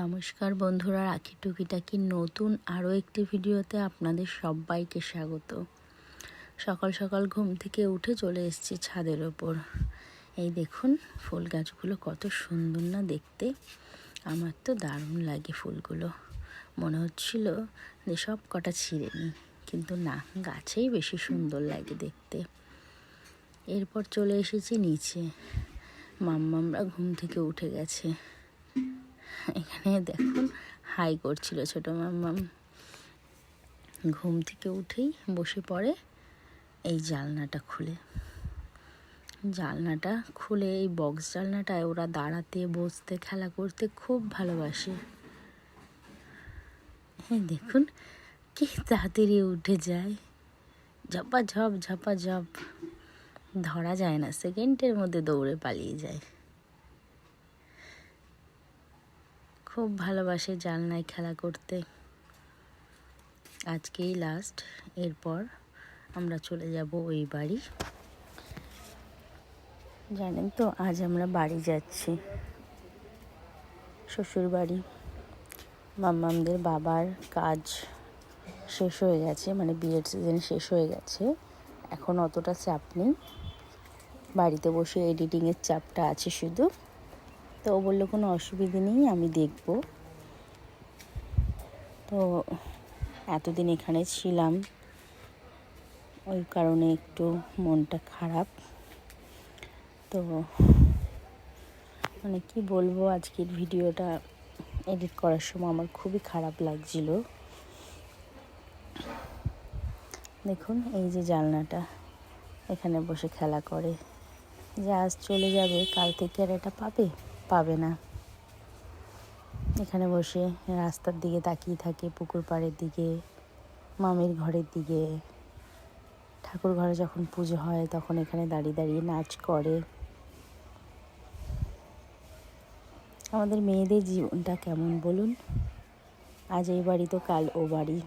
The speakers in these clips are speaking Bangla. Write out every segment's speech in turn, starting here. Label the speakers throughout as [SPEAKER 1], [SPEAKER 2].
[SPEAKER 1] নমস্কার বন্ধুরা, রাখি টুকিটাকি নতুন আরও একটি ভিডিওতে আপনাদের সবাইকে স্বাগত। সকাল সকাল ঘুম থেকে উঠে চলে এসেছি ছাদের ওপর। এই দেখুন, ফুল গাছগুলো কত সুন্দর না দেখতে। আমার তো দারুণ লাগে ফুলগুলো। মনে হচ্ছিল যে সব কটা ছিঁড়ে নিই, কিন্তু না, গাছেই বেশি সুন্দর লাগে দেখতে। এরপর চলে এসেছি নিচে। মাম্মামরা ঘুম থেকে উঠে গেছে। এখানে দেখুন হাই করছিল ছোট মাম্মাম। ঘুম থেকে উঠেই বসে পড়ে এই জালনাটা খুলে। জালনাটা খুলে এই বক্স জালনাটায় ওরা দাঁড়াতে, বসতে, খেলা করতে খুব ভালোবাসে। হ্যাঁ দেখুন কি তাড়াতাড়ি উঠে যায়। ঝপা ঝপ ঝপা ঝপ। ধরা যায় না সেকেন্ডের মধ্যে দৌড়ে পালিয়ে যায়। খুব ভালোবাসে জালনায় খেলা করতে। আজকেই লাস্ট এরপর আমরা চলে যাব ওই বাড়ি। জানেন তো, আজ আমরা বাড়ি যাচ্ছি। শ্বশুর বাড়ি মাম্মামদের বাবার কাজ শেষ হয়ে গেছে মানে বিয়ের সিজন শেষ হয়ে গেছে। এখন অতটা চাপ নেই। বাড়িতে বসে এডিটিংয়ের চাপটা আছে শুধু। তো ও বলল, কোনো অসুবিধে নেই, আমি দেখব। তো এতদিন এখানে ছিলাম, ওই কারণে একটু মনটা খারাপ। তো মানে কি বলব, আজকের ভিডিওটা এডিট করার সময় আমার খুবই খারাপ লাগছিল। দেখুন, এই যে জানলাটা, এখানে বসে খেলা করে। যে আজ চলে যাবে, কাল থেকে আর এটা পাবে? পাবে না। এখানে বসে রাস্তার দিকে তাকিয়ে থাকে, পুকুর পাড়ের দিকে, মামির ঘরের দিকে। ঠাকুর ঘরে যখন পুজো হয়, তখন এখানে দাঁড়িয়ে দাঁড়িয়ে নাচ করে। আমাদের মেয়েদের জীবনটা কেমন বলুন? আজ এই বাড়ি তো কাল ও বাড়ি।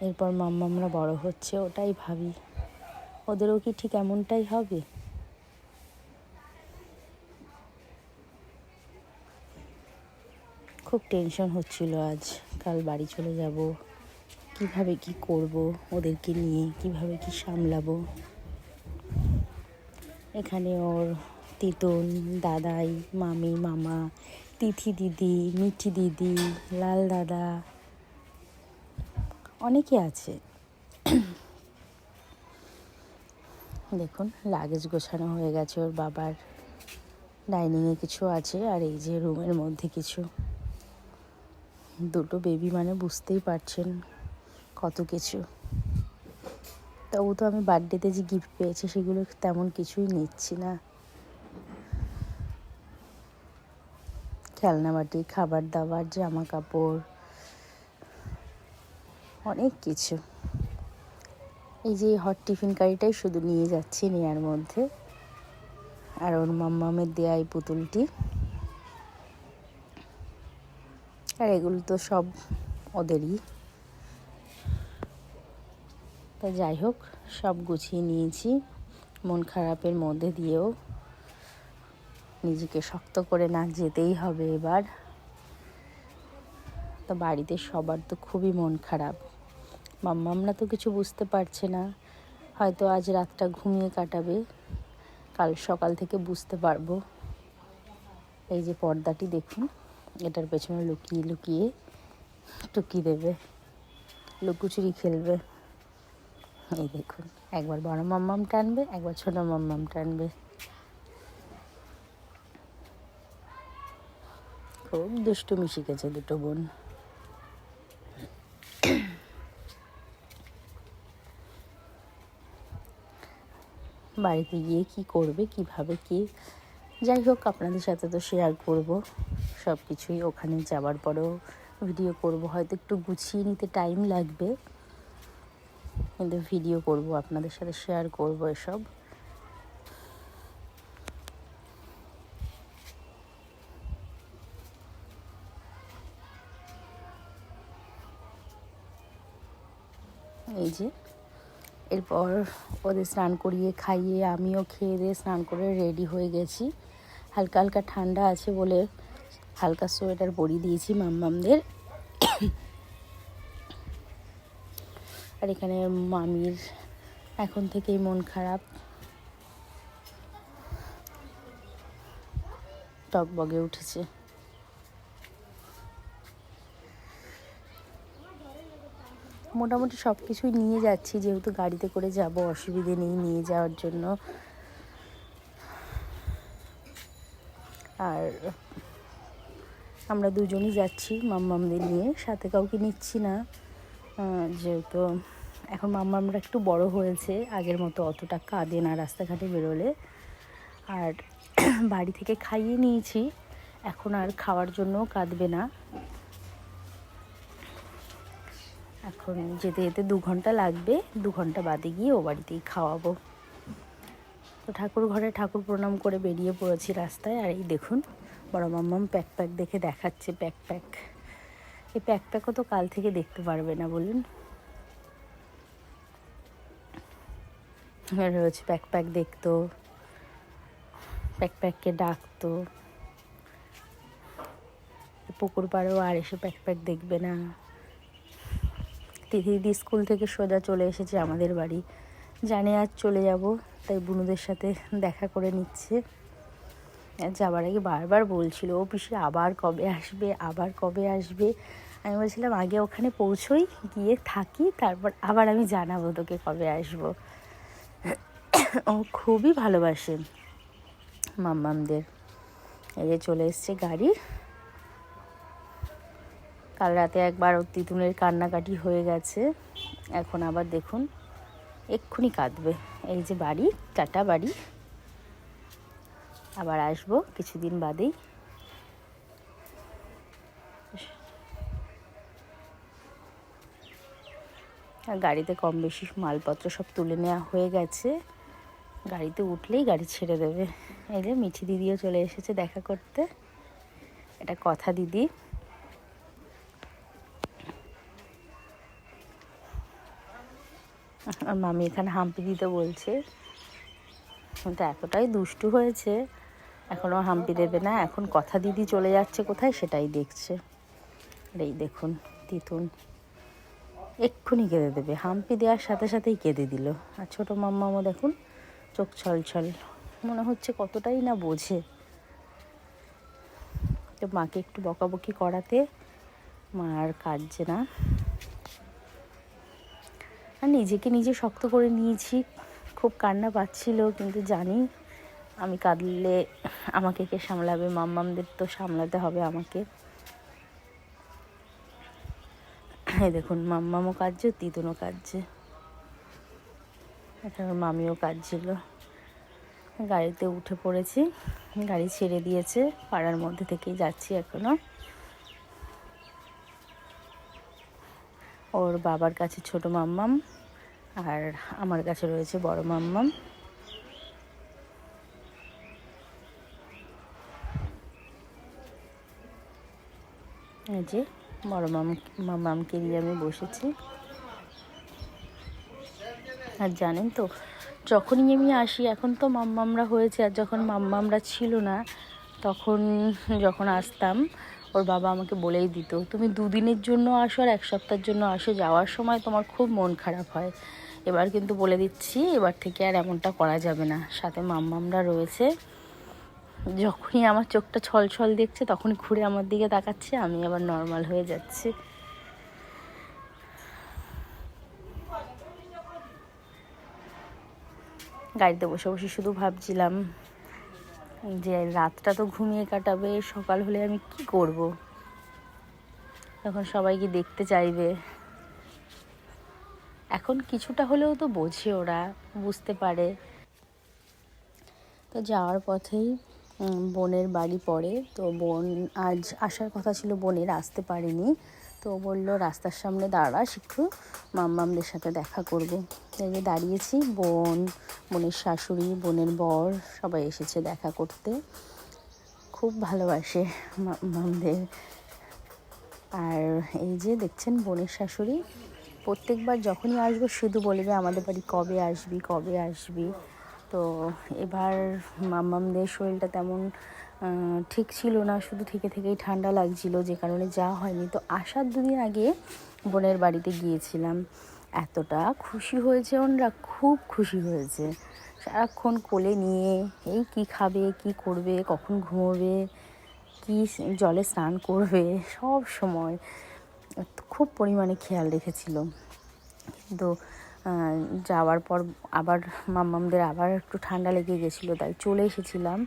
[SPEAKER 1] এরপর মাম্মা আমরা বড় হচ্ছে, ওটাই ভাবি। ওদেরও কি ঠিক এমনটাই হবে? খুব টেনশন হচ্ছিল আজ। কাল বাড়ি চলে যাব। কীভাবে কি করব ওদেরকে নিয়ে? কীভাবে কি সামলাবো? এখানে ওর তিতন, দাদাই, মামি, মামা, তিথি দিদি, মিঠি দিদি, লাল দাদা, অনেকে আছে। দেখুন লাগেজ গোছানো হয়ে গেছে ওর বাবার। ডাইনিংয়ে কিছু আছে আর এই যে রুমের মধ্যে কিছু। দুটো বেবি মানে বুঝতেই পারছেন কত কিছু। তবু তো আমি বার্থডেতে যে গিফট পেয়েছি সেগুলো তেমন কিছুই নিচ্ছি না। খেলনা বাটি, খাবার দাবার, জামা কাপড়, অনেক কিছু। এই যে হট টিফিন কারিটাই শুধু নিয়ে যাচ্ছি নেয়ার মধ্যে। আর ওর মাম্মামের দেয়া এই পুতুলটি। আর এগুলো তো সব ওদেরই। তা যাই হোক, সব গুছিয়ে নিয়েছি। মন খারাপের মধ্যে দিয়েও নিজেকে শক্ত করে না যেতেই হবে এবার। তো বাড়িতে সবার তো খুবই মন খারাপ। মাম্মামরা তো কিছু বুঝতে পারছে না। হয়তো আজ রাতটা ঘুমিয়ে কাটাবে। কাল সকাল থেকে বুঝতে পারব। এই যে পর্দাটি দেখুন। এটার পেছনে লুকিয়ে লুকিয়ে টুকি দেবে। লুকুচুরি খেলবে। এই দেখুন, একবার বড় মাম্মাম টানবে, একবার ছোট মাম্মাম টানবে। খুব দুষ্টুমি শিখেছে দুটো বোন। বাড়িতে গিয়ে কি করবে, কীভাবে, কি? যাই হোক, আপনাদের সাথে তো শেয়ার করব। সব কিছুই ওখানে যাওয়ার পরেও ভিডিও করব। হয়তো একটু গুছিয়ে নিতে টাইম লাগবে। কিন্তু ভিডিও করব, আপনাদের সাথে শেয়ার করব এসব। এই যে, এরপর ওদের স্নান করিয়ে খাইয়ে আমিও খেয়ে দিয়ে স্নান করে রেডি হয়ে গেছি। হালকা হালকা ঠান্ডা আছে বলে হালকা সোয়েটার পরিয়ে দিয়েছি মাম্মামদের। আর এখানে মামির এখন থেকেই মন খারাপ। টকবগে উঠেছে। মোটামুটি সব কিছুই নিয়ে যাচ্ছি, যেহেতু গাড়িতে করে যাব, অসুবিধে নেই নিয়ে যাওয়ার জন্য। আর আমরা দুজনই যাচ্ছি মাম্মামদের নিয়ে। সাথে কাউকে নিচ্ছি না। যেহেতু এখন মাম্মামরা একটু বড় হয়েছে, আগের মতো অতটা কাঁদে না রাস্তাঘাটে বেরোলে। আর বাড়ি থেকে খাইয়ে নিয়েছি। এখন আর খাওয়ার জন্য কাঁদবে না। এখন যেতে যেতে দু ঘণ্টা লাগবে। দু ঘণ্টা বাদে গিয়ে ও বাড়িতেই খাওয়াবো। তো ঠাকুর ঘরে ঠাকুর প্রণাম করে বেরিয়ে পড়েছি রাস্তায়। আর এই দেখুন বড় মাম্মাম প্যাক প্যাক দেখে দেখাচ্ছে প্যাক প্যাক। এই প্যাক প্যাকও তো কাল থেকে দেখতে পারবে না বলুন। রয়েছে প্যাক প্যাক দেখতো, প্যাক প্যাককে ডাকতো। পুকুর পাড়েও আর এসে প্যাক প্যাক দেখবে না। দিদি স্কুল থেকে সোজা চলে এসেছে আমাদের বাড়ি। জানে আজ চলে যাব, তাই বুনুদের সাথে দেখা করে নিচ্ছে। যাবার আগে বারবার বলছিল, ও পিসি আবার কবে আসবে, আবার কবে আসবে? আমি বলছিলাম, আগে ওখানে পৌঁছোই, গিয়ে থাকি, তারপর আবার আমি জানাব তোকে কবে আসব। ও খুবই ভালোবাসে মাম্মামদের। এই যে চলে এসছে গাড়ি। কাল রাতে একবার ওর তিতুনের কান্নাকাটি হয়ে গেছে। এখন আবার দেখুন, এক্ষুনি কাঁদবে। এই যে বাড়ি, টাটা বাড়ি। আবার আসব কিছুদিন বাদেই। গাড়িতে কম বেশি মালপত্র সব তুলে নেওয়া হয়ে গেছে। গাড়িতে উঠলেই গাড়ি ছেড়ে দেবে। এই যে মিঠি দিদিও চলে এসেছে দেখা করতে। এটা কথা দিদি। আর মামি এখানে হাম্পি দিতে বলছে। কিন্তু এতটাই দুষ্টু হয়েছে। এখনও হাম্পি দেবে না, এখন কথা দিদি চলে যাচ্ছে কোথায় সেটাই দেখছে। এই দেখুন, তিতুন। এক্ষুনি কেঁদে দেবে, হাম্পি দেওয়ার সাথে সাথেই কেঁদে দিল। আর ছোটো মাম্মামও দেখুন, চোখ ছল ছল মনে হচ্ছে কতটাই না বোঝে। তো মাকে একটু বকাবকি করাতে মা আর কাঁদছে না। আর নিজেকে নিজে শক্ত করে নিয়েছি। খুব কান্না পাচ্ছিল, কিন্তু জানি আমি কাঁদলে আমাকে কে সামলাবে? মাম্মামদের তো সামলাতে হবে আমাকে। দেখুন, মাম্মামও কাঁদছে, তিতুনও কাঁদছে। এখানে মামিও কাঁদছিল। গাড়িতে উঠে পড়েছি, গাড়ি ছেড়ে দিয়েছে, পাড়ার মধ্যে থেকেই যাচ্ছি এখনও। ওর বাবার কাছে ছোট মাম্মাম, আর আমার কাছে রয়েছে বড় মাম্মাম। যে বড় মাম মাম্মামকে নিয়ে আমি বসেছি। আর জানেন তো, যখনই আমি আসি, এখন তো মাম্মামরা হয়েছে, আর যখন মাম্মামরা ছিল না, তখন যখন আসতাম, ওর বাবা আমাকে বলেই দিত, তুমি দুদিনের জন্য আসো আর এক সপ্তাহের জন্য আসো, যাওয়ার সময় তোমার খুব মন খারাপ হয়। এবার কিন্তু বলে দিচ্ছি, এবার থেকে আর এমনটা করা যাবে না। সাথে মাম্মামরা রয়েছে। যখনই আমার চোখটা ছল ছল দেখছে, তখনই ঘুরে আমার দিকে তাকাচ্ছে, আমি আবার নর্মাল হয়ে যাচ্ছি। গাড়িতে বসে বসে শুধু ভাবছিলাম যে রাতটা তো ঘুমিয়ে কাটাবে, সকাল হলে আমি কি করব? তখন সবাইকে দেখতে চাইবে। এখন কিছুটা হলেও তো বোঝে ওরা, বুঝতে পারে। তো যাওয়ার পথেই বোনের বাড়ি পড়ে। তো বোন আজ আসার কথা ছিল বোনের, আসতে পারেনি। তো বলল, রাস্তার সামনে দাঁড়াস একটু মাম্মামদের সাথে দেখা করব। এই দাঁড়িয়েছি। বোন, বোনের শাশুড়ি, বোনের বর সবাই এসেছে দেখা করতে। খুব ভালোবাসে মাম্মামদের। আর এই যে দেখছেন বোনের শাশুড়ি, প্রত্যেকবার যখনই আসব, শুধু বলবে আমাদের বাড়ি কবে আসবি কবে আসবি। তো এবার মাম্মামদের শরীরটা তেমন ঠিক ছিল না, শুধু থেকে থেকেই ঠান্ডা লাগছিল, যে কারণে যাওয়া হয়নি। তো আসার দুদিন আগে বোনের বাড়িতে গিয়েছিলাম। এতটা খুশি হয়েছে ওনরা, খুব খুশি হয়েছে। সারাক্ষণ কোলে নিয়ে, এই কি খাবে, কি করবে, কখন ঘুমোবে, কি জলে স্নান করবে, সব সময়। খুব পরিমাণে খেয়াল রেখেছিল। কিন্তু যাওয়ার পর আবার মাম্মামদের আবার একটু ঠান্ডা লেগে গেছিল, তাই চলে এসেছিলাম।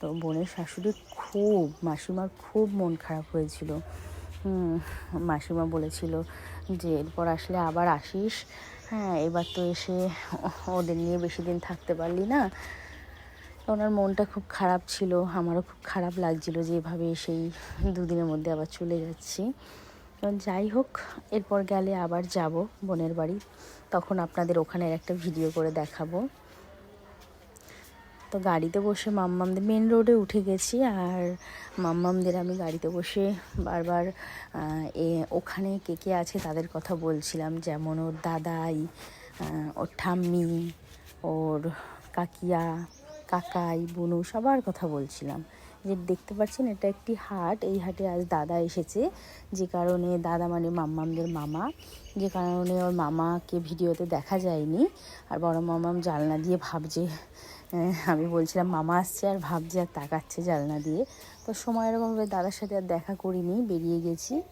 [SPEAKER 1] তো বোনের শাশুড়ি খুব, মাসিমার খুব মন খারাপ হয়েছিল। মাসিমা বলেছিল যে, এরপর আসলে আবার আসিস। হ্যাঁ এবার তো এসে ওদের নিয়ে বেশি দিন থাকতে পারলি না। ওনার মনটা খুব খারাপ ছিল, আমারও খুব খারাপ লাগছিল যে, এভাবে সেই দুদিনের মধ্যে আবার চলে যাচ্ছি। যাই হোক, এরপর গেলে আবার যাব বোনের বাড়ি। তখন আপনাদের ওখানের একটা ভিডিও করে দেখাবো। তো গাড়িতে বসে মাম্মামদের মেন রোডে উঠে গেছি আর মাম্মামদের আমি গাড়িতে বসে বারবার এ, ওখানে কে কে আছে তাদের কথা বলছিলাম। যেমন ওর দাদাই ওর ঠাম্মি, ওর কাকিয়া, কাকাই, বুনু, সবার কথা বলছিলাম। যে দেখতে পাচ্ছেন, এটা একটি হাট। এই হাটে আজ দাদা এসেছে। যে কারণে দাদা মানে মাম্মামদের মামা। যে কারণে ওর মামাকে ভিডিওতে দেখা যায়নি। আর বড় মামাম জানলা দিয়ে ভাবছে। আমি বলছিলাম, মামা আসছে আর ভাবছে আর তাকাচ্ছে জানলা দিয়ে। তো সময় এরকমভাবে দাদার সাথে আর দেখা করিনি, বেরিয়ে গেছি।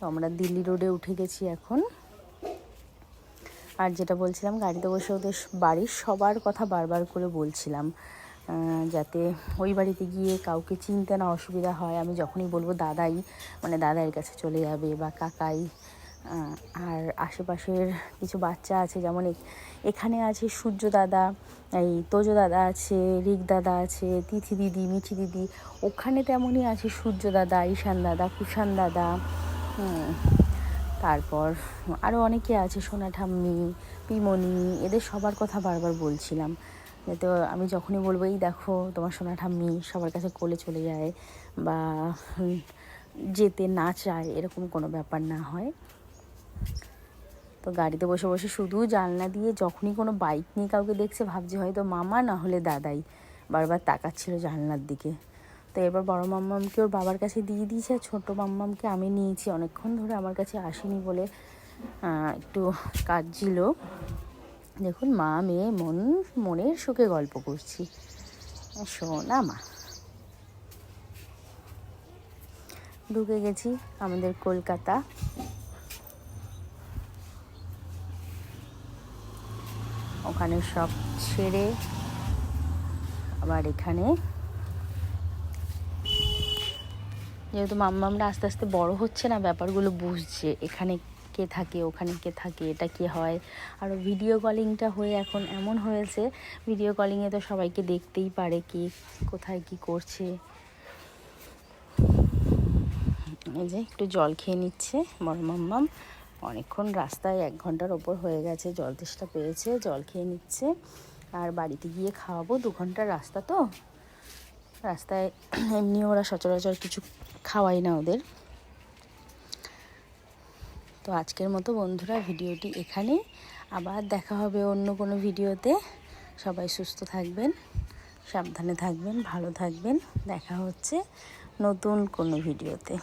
[SPEAKER 1] তো আমরা দিল্লি রোডে উঠে গেছি এখন। আর যেটা বলছিলাম, গাড়িতে বসে ওদের বাড়ির সবার কথা বারবার করে বলছিলাম। যাতে ওই বাড়িতে গিয়ে কাউকে চিনতে না অসুবিধা হয়। আমি যখনই বলব দাদাই মানে দাদাইয়ের কাছে চলে যাবে বা কাকাই আর আশেপাশের কিছু বাচ্চা আছে, যেমন এখানে আছে সূর্য দাদা, এই তোজো দাদা আছে, রিক দাদা আছে, তিথি দিদি, মিঠি দিদি, ওখানে তেমনই আছে সূর্য দাদা, ঈশান দাদা, কুষাণ দাদা তারপর আরও অনেকে আছে, সোনা ঠাম্মি, পিমনি, এদের সবার কথা বারবার বলছিলাম। যাতে আমি যখনই বলব, এই দেখো তোমার সোনা ঠাম্মি সবার কাছে কোলে চলে যায় বা যেতে না চায়, এরকম কোনো ব্যাপার না হয়। তো গাড়িতে বসে বসে শুধু জানলা দিয়ে যখনই কোনো বাইক নিয়ে কাউকে দেখছে, ভাবছে হয়তো মামা না হলে দাদাই বারবার তাকাচ্ছিল জানলার দিকে। তো এবার বড় মাম্মামকে ওর বাবার কাছে দিয়ে দিয়েছে, আর ছোটো মাম্মামকে আমি নিয়েছি। অনেকক্ষণ ধরে আমার কাছে আসেনি বলে একটু কাজ কাঁদছিল। দেখুন, মা, মেয়ে, মন, মনের সুখে গল্প করছি। শোনা মা। ঢুকে গেছি আমাদের কলকাতা। ওখানে সব ছেড়ে আবার এখানে। যেহেতু মাম্মামরা আস্তে আস্তে বড় হচ্ছে না, ব্যাপারগুলো বুঝছে। এখানে কে থাকে, ওখানে কে থাকে, এটা কি হয়? আর ভিডিও কলিংটা হয়ে এখন এমন হয়েছে ভিডিও কলিংয়ে তো সবাইকে দেখতেই পারে কি, কোথায় কি করছে। এই যে একটু জল খেয়ে নিচ্ছে বড় মাম্মাম। অনেকক্ষণ রাস্তায় এক ঘণ্টার ওপর হয়ে গেছে, জল তেষ্টা পেয়েছে, জল খেয়ে নিচ্ছে। আর বাড়িতে গিয়ে খাওয়াবো, দু ঘণ্টার রাস্তা তো। রাস্তায় এমনি ওরা সচরাচর কিছু খাওয়াই না ওদের। তো আজকের মতো বন্ধুরা ভিডিওটি এখানেই আবার দেখা হবে অন্য কোনো ভিডিওতে। সবাই সুস্থ থাকবেন, সাবধানে থাকবেন, ভালো থাকবেন। দেখা হচ্ছে নতুন কোনো ভিডিওতে।